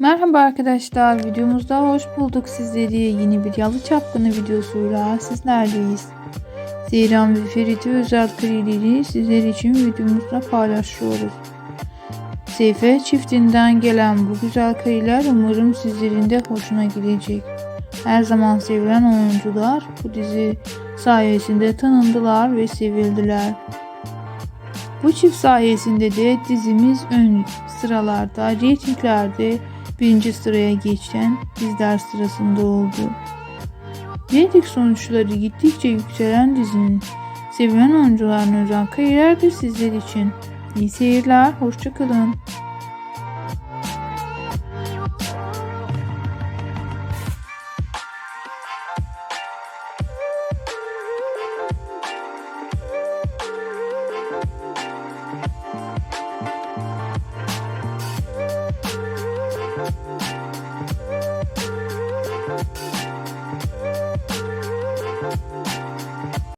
Merhaba arkadaşlar, videomuzda hoş bulduk sizleri. Yeni bir Yalı Çapkını videosuyla sizlerleyiz. Zeyran ve Ferit'e özel karileri sizler için videomuzda paylaşıyoruz. Seyfe çiftinden gelen bu güzel kariler umarım sizlerin de hoşuna gidecek. Her zaman sevilen oyuncular bu dizi sayesinde tanındılar ve sevildiler. Bu çift sayesinde de dizimiz ön sıralarda, reytinglerde birinci sıraya geçen bizler sırasında oldu. Reyting sonuçları gittikçe yükselen dizinin sevilen oyuncuların özel kariyerdir sizler için. İyi seyirler, hoşçakalın.